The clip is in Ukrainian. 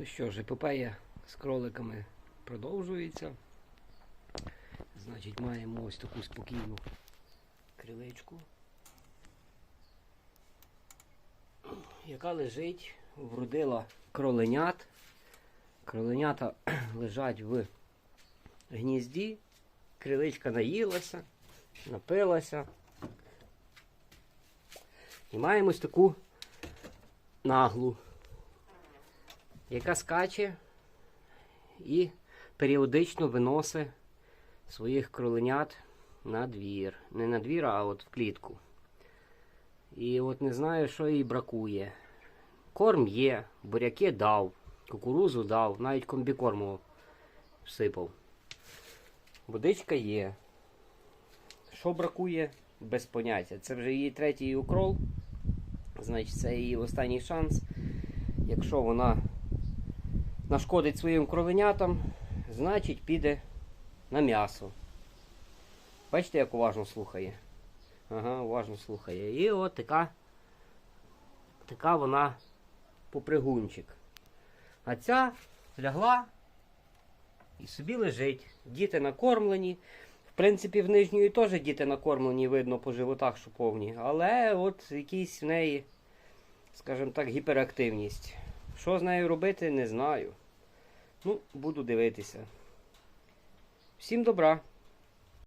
Ну що ж, епопея з кроликами продовжується. Значить, маємо ось таку спокійну криличку, яка лежить, вродила кроленят. Кроленята лежать в гнізді, криличка наїлася, напилася. І маємо ось таку наглу яка скаче і періодично виносить своїх кроленят на двір. Не на двір, а от в клітку. І от не знаю, що їй бракує. Корм є, буряки дав, кукурузу дав, навіть комбікорму всипав. Водичка є. Що бракує? Без поняття. Це вже її третій укрол. Значить, це її останній шанс. Якщо вона нашкодить своїм кровенятам, значить піде на м'ясо. Бачите, як уважно слухає. Ага, уважно слухає. І от така, така вона попригунчик. А ця лягла і собі лежить. Діти накормлені. В принципі, в нижньої теж діти накормлені, видно по животах, що повні. Але от якийсь в неї, скажімо так, гіперактивність. Що з нею робити, не знаю. Ну, буду дивитися. Всім добра!